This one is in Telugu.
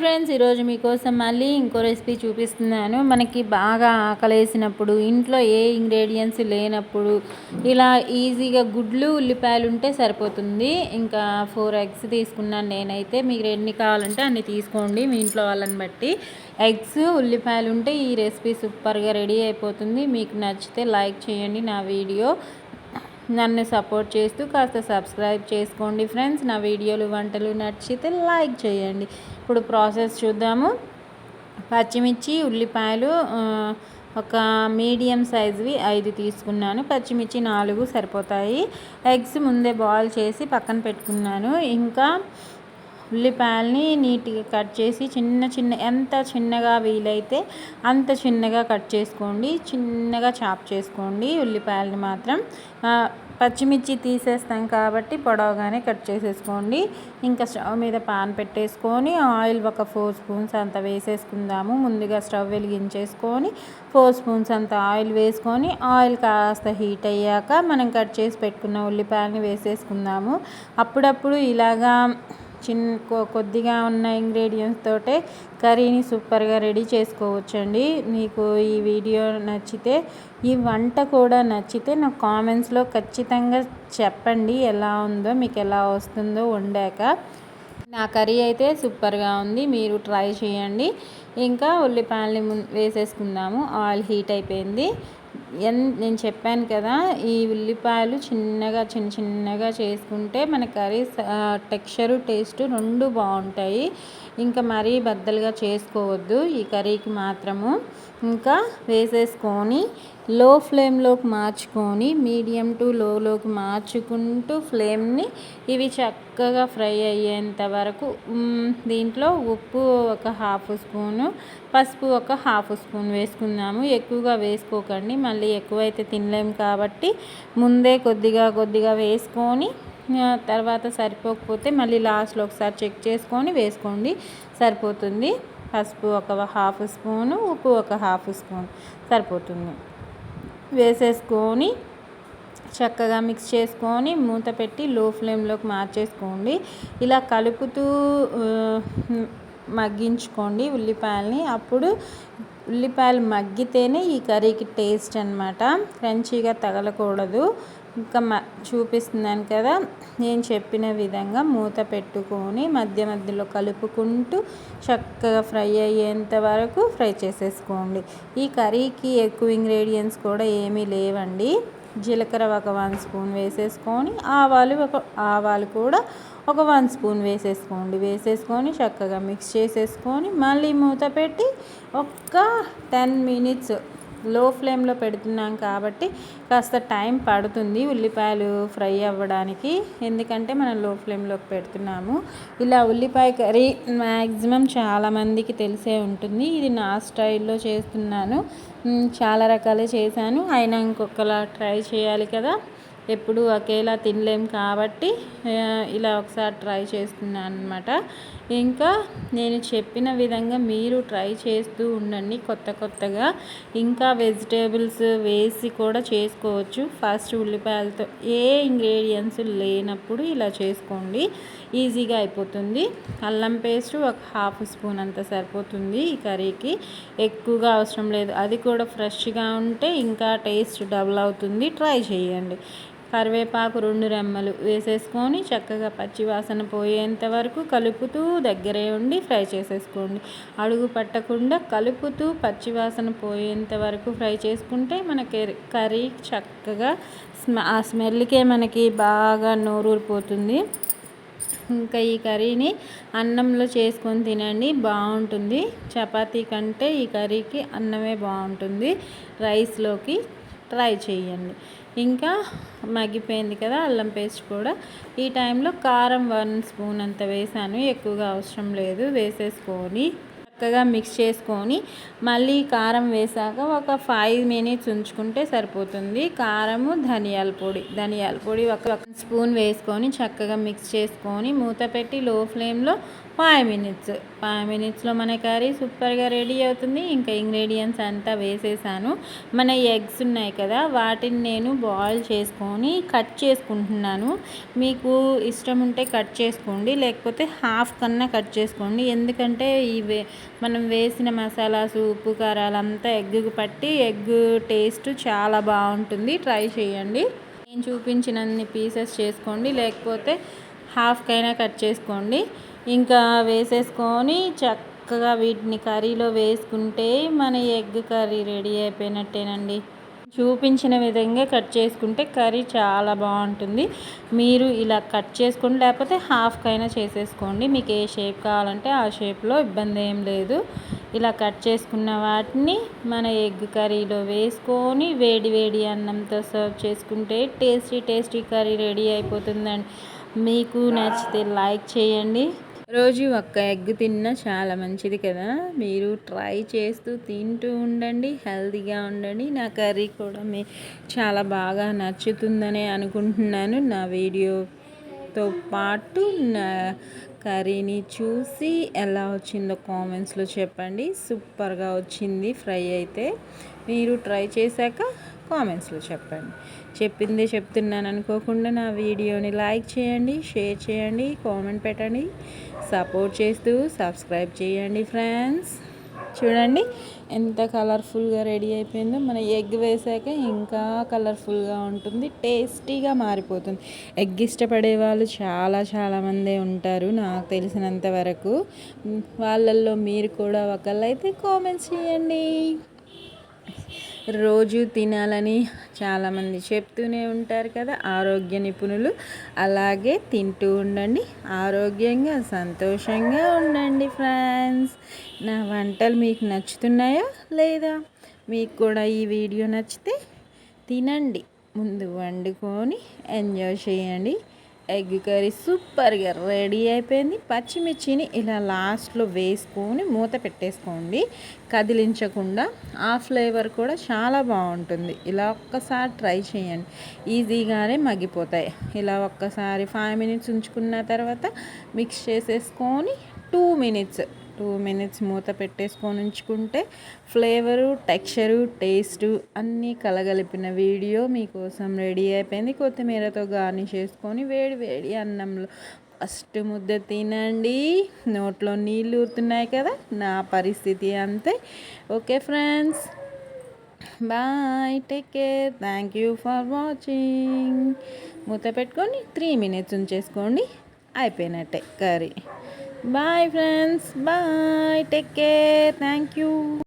ఫ్రెండ్స్ ఈరోజు మీకోసం మళ్ళీ ఇంకో రెసిపీ చూపిస్తున్నాను. మనకి బాగా ఆకలేసినప్పుడు ఇంట్లో ఏ ఇంగ్రీడియంట్స్ లేనప్పుడు ఇలా ఈజీగా గుడ్లు ఉల్లిపాయలు ఉంటే సరిపోతుంది. ఇంకా ఫోర్ ఎగ్స్ తీసుకున్నాను నేనైతే. మీకు ఎన్ని కావాలంటే అన్ని తీసుకోండి మీ ఇంట్లో వాళ్ళని బట్టి. ఎగ్స్ ఉల్లిపాయలు ఉంటే ఈ రెసిపీ సూపర్గా రెడీ అయిపోతుంది. మీకు నచ్చితే లైక్ చేయండి నా వీడియో. నన్ను సపోర్ట్ చేస్తూ కాస్త సబ్స్క్రైబ్ చేసుకోండి ఫ్రెండ్స్. నా వీడియోలు వంటలు నచ్చితే లైక్ చేయండి. ఇప్పుడు ప్రాసెస్ చూద్దాము. పచ్చిమిర్చి ఉల్లిపాయలు ఒక మీడియం సైజువి ఐదు తీసుకున్నాను. పచ్చిమిర్చి నాలుగు సరిపోతాయి. ఎగ్స్ ముందే బాయిల్ చేసి పక్కన పెట్టుకున్నాను. ఇంకా ఉల్లిపాయల్ని నీట్గా కట్ చేసి చిన్న చిన్న ఎంత చిన్నగా వీలైతే అంత చిన్నగా కట్ చేసుకోండి. చిన్నగా చాప్ చేసుకోండి. ఉల్లిపాయల్ని మాత్రం పచ్చిమిర్చి తీసేస్తాం కాబట్టి పొడవగానే కట్ చేసేసుకోండి. ఇంకా స్టవ్ మీద పాన్ పెట్టేసుకొని ఆయిల్ ఒక ఫోర్ స్పూన్స్ అంత వేసేసుకుందాము. ముందుగా స్టవ్ వెలిగించేసుకొని ఫోర్ స్పూన్స్ అంత ఆయిల్ వేసుకొని ఆయిల్ కాస్త హీట్ అయ్యాక మనం కట్ చేసి పెట్టుకున్న ఉల్లిపాయలని వేసేసుకుందాము. అప్పుడప్పుడు ఇలాగా చిన్న కొద్దిగా ఉన్న ఇంగ్రీడియంట్స్ తోటే కర్రీని సూపర్గా రెడీ చేసుకోవచ్చండి. మీకు ఈ వీడియో నచ్చితే ఈ వంట కూడా నచ్చితే నాకు కామెంట్స్లో ఖచ్చితంగా చెప్పండి ఎలా ఉందో మీకు ఎలా వస్తుందో వండాక. నా కర్రీ అయితే సూపర్గా ఉంది మీరు ట్రై చేయండి. ఇంకా ఉల్లిపాయలని వేసేసుకుందాము ఆయిల్ హీట్ అయిపోయింది. ఎన్ నేను చెప్పాను కదా ఈ ఉల్లిపాయలు చిన్నగా చిన్న చిన్నగా చేసుకుంటే మన కర్రీ టెక్స్చరు టేస్ట్ రెండు బాగుంటాయి. ఇంకా మరీ బద్దలుగా చేసుకోవద్దు ఈ కర్రీకి మాత్రము. ఇంకా వేసేసుకొని లో ఫ్లేమ్లోకి మార్చుకొని మీడియం టు లోలోకి మార్చుకుంటూ ఫ్లేమ్ని ఇవి చక్కగా ఫ్రై అయ్యేంత వరకు దీంట్లో ఉప్పు ఒక హాఫ్ స్పూను పసుపు ఒక హాఫ్ స్పూన్ వేసుకుందాము. ఎక్కువగా వేసుకోకండి మళ్ళీ ఎక్కువైతే తినలేము కాబట్టి ముందే కొద్దిగా కొద్దిగా వేసుకొని తర్వాత సరిపోకపోతే మళ్ళీ లాస్ట్లో ఒకసారి చెక్ చేసుకొని వేసుకోండి సరిపోతుంది. పసుపు ఒక హాఫ్ స్పూను ఉప్పు ఒక హాఫ్ స్పూన్ సరిపోతుంది. వేసేసుకొని చక్కగా మిక్స్ చేసుకొని మూత పెట్టి లో ఫ్లేమ్లోకి మార్చేసుకోండి. ఇలా కలుపుతూ మగ్గించుకోండి ఉల్లిపాయలని. అప్పుడు ఉల్లిపాయలు మగ్గితేనే ఈ కర్రీకి టేస్ట్ అనమాట క్రంచీగా తగలకూడదు. ఇంకా చూపిస్తున్నాను కదా. నేను చెప్పిన విధంగా మూత పెట్టుకొని మధ్య మధ్యలో కలుపుకుంటూ చక్కగా ఫ్రై అయ్యేంత వరకు ఫ్రై చేసేసుకోండి. ఈ కర్రీకి ఎక్కువ ఇంగ్రీడియంట్స్ కూడా ఏమీ లేవండి. జీలకర్ర ఒక వన్ స్పూన్ వేసేసుకొని ఆవాలు ఒక ఆవాలు కూడా ఒక వన్ స్పూన్ వేసేసుకోండి. వేసేసుకొని చక్కగా మిక్స్ చేసేసుకొని మళ్ళీ మూత పెట్టి ఒక్క టెన్ మినిట్స్ లో ఫ్లేమ్లో పెడుతున్నాం కాబట్టి కాస్త టైం పడుతుంది ఉల్లిపాయలు ఫ్రై అవ్వడానికి. ఎందుకంటే మనం లో ఫ్లేమ్లోకి పెడుతున్నాము. ఇలా ఉల్లిపాయ కర్రీ మ్యాక్సిమం చాలామందికి తెలిసే ఉంటుంది. ఇది నా స్టైల్లో చేస్తున్నాను. చాలా రకాలు చేశాను. అయినా ఇంకొకలా ట్రై చేయాలి కదా. ఎప్పుడు ఒకేలా తినలేం కాబట్టి ఇలా ఒకసారి ట్రై చేస్తున్నాను అనమాట ఇంకా నేను చెప్పిన విధంగా మీరు ట్రై చేస్తూ ఉండండి కొత్త కొత్తగా. ఇంకా వెజిటేబుల్స్ వేసి కూడా చేసుకోవచ్చు. ఫస్ట్ ఉల్లిపాయలతో ఏ ఇంగ్రీడియంట్స్ లేనప్పుడు ఇలా చేసుకోండి. ఈజీగా అయిపోతుంది. అల్లం పేస్ట్ ఒక హాఫ్ స్పూన్ అంత సరిపోతుంది ఈ కర్రీకి. ఎక్కువగా అవసరం లేదు. అది కూడా ఫ్రెష్గా ఉంటే ఇంకా టేస్ట్ డబుల్ అవుతుంది. ట్రై చేయండి. కరివేపాకు రెండు రెమ్మలు వేసేసుకొని చక్కగా పచ్చివాసన పోయేంత వరకు కలుపుతూ దగ్గరే ఉండి ఫ్రై చేసేసుకోండి. అడుగు పట్టకుండా కలుపుతూ పచ్చివాసన పోయేంత వరకు ఫ్రై చేసుకుంటే మనకి కర్రీ చక్కగా ఆ స్మెల్కే మనకి బాగా నోరూరిపోతుంది. ఇంకా ఈ కర్రీని అన్నంలో చేసుకొని తినండి బాగుంటుంది. చపాతీ కంటే ఈ కర్రీకి అన్నమే బాగుంటుంది. రైస్లోకి ట్రై చేయండి. ఇంకా మగ్గిపోయింది కదా అల్లం పేస్ట్ కూడా. ఈ టైంలో కారం వన్ స్పూన్ అంత వేసాను. ఎక్కువగా అవసరం లేదు. వేసేసుకొని చక్కగా మిక్స్ చేసుకొని మళ్ళీ కారం వేసాక ఒక ఫైవ్ మినిట్స్ ఉంచుకుంటే సరిపోతుంది. కారము ధనియాల పొడి. ధనియాల పొడి ఒక స్పూన్ వేసుకొని చక్కగా మిక్స్ చేసుకొని మూత పెట్టి లో ఫ్లేమ్లో ఫైవ్ మినిట్స్ ఫైవ్ మినిట్స్లో మన కర్రీ సూపర్గా రెడీ అవుతుంది. ఇంకా ఇంగ్రీడియంట్స్ అంతా వేసేసాను. మన ఎగ్స్ ఉన్నాయి కదా వాటిని నేను బాయిల్ చేసుకొని కట్ చేసుకుంటున్నాను. మీకు ఇష్టం ఉంటే కట్ చేసుకోండి లేకపోతే హాఫ్ కన్నా కట్ చేసుకోండి. ఎందుకంటే ఈ వే మనం వేసిన మసాలాస్ ఉప్పు కారాలు అంతా ఎగ్గుకు పట్టి ఎగ్ టేస్ట్ చాలా బాగుంటుంది. ట్రై చేయండి. నేను చూపించినన్ని పీసెస్ చేసుకోండి. లేకపోతే హాఫ్కైనా కట్ చేసుకోండి. ఇంకా వేసేసుకొని చక్కగా వీటిని కర్రీలో వేసుకుంటే మన ఎగ్ కర్రీ రెడీ అయిపోయినట్టేనండి. చూపించిన విధంగా కట్ చేసుకుంటే కర్రీ చాలా బాగుంటుంది. మీరు ఇలా కట్ చేసుకోండి లేకపోతే హాఫ్కైనా చేసేసుకోండి. మీకు ఏ షేప్ కావాలంటే ఆ షేప్లో ఇబ్బంది ఏం లేదు. ఇలా కట్ చేసుకున్న వాటిని మన ఎగ్ కర్రీలో వేసుకొని వేడి వేడి అన్నంతో సర్వ్ చేసుకుంటే టేస్టీ టేస్టీ కర్రీ రెడీ అయిపోతుందండి. మీకు నచ్చితే లైక్ చేయండి. రోజు ఒక్క ఎగ్ తిన్నా చాలా మంచిది కదా. మీరు ట్రై చేస్తూ తింటూ ఉండండి హెల్తీగా ఉండండి. నా కర్రీ కూడా మీ చాలా బాగా నచ్చుతుందని అనుకుంటున్నాను. నా వీడియోతో పాటు నా కర్రీని చూసి ఎలా వచ్చిందో కామెంట్స్లో చెప్పండి. సూపర్గా వచ్చింది ఫ్రై అయితే. మీరు ట్రై చేశాక కామెంట్స్లో చెప్పండి. చెప్పిందే చెప్తున్నాను అనుకోకుండా నా వీడియోని లైక్ చేయండి షేర్ చేయండి కామెంట్ పెట్టండి సపోర్ట్ చేస్తూ సబ్స్క్రైబ్ చేయండి ఫ్రెండ్స్. చూడండి ఎంత కలర్ఫుల్గా రెడీ అయిపోయిందో. మన ఎగ్ వేసాక ఇంకా కలర్ఫుల్గా ఉంటుంది టేస్టీగా మారిపోతుంది. ఎగ్ ఇష్టపడే వాళ్ళు చాలా చాలామందే ఉంటారు నాకు తెలిసినంత వరకు. వాళ్ళల్లో మీరు కూడా ఒకళ్ళైతే కామెంట్స్ చేయండి. రోజు తినాలని చాలామంది చెప్తూనే ఉంటారు కదా ఆరోగ్య నిపుణులు. అలాగే తింటూ ఉండండి ఆరోగ్యంగా సంతోషంగా ఉండండి ఫ్రెండ్స్. నా వంటలు మీకు నచ్చుతున్నాయా లేదా? మీకు కూడా ఈ వీడియో నచ్చితే తినండి. ముందు వండుకొని ఎంజాయ్ చేయండి. ఎగ్ కర్రీ సూపర్గా రెడీ అయిపోయింది. పచ్చిమిర్చిని ఇలా లాస్ట్లో వేసుకొని మూత పెట్టేసుకోండి. కదిలించకుండా ఆ ఫ్లేవర్ కూడా చాలా బాగుంటుంది. ఇలా ఒక్కసారి ట్రై చేయండి. ఈజీగానే మగ్గిపోతాయి. ఇలా ఒక్కసారి ఫైవ్ మినిట్స్ ఉంచుకున్న తర్వాత మిక్స్ చేసేసుకొని టూ మినిట్స్ టూ మినిట్స్ మూత పెట్టేసుకొని ఉంచుకుంటే ఫ్లేవరు టెక్స్చరు టేస్టు అన్నీ కలగలిపిన వీడియో మీకోసం రెడీ అయిపోయింది. కొత్తిమీరతో గార్నిష్ చేసుకొని వేడి వేడి అన్నంలో ఫస్ట్ ముద్ద తినండి. నోట్లో నీళ్ళు ఊరుతున్నాయి కదా నా పరిస్థితి అంతే. Okay friends bye take care thank you for watching. మూత పెట్టుకొని త్రీ మినిట్స్ ఉంచేసుకోండి అయిపోయినట్టే curry. bye friends. Bye. Take care. Thank you.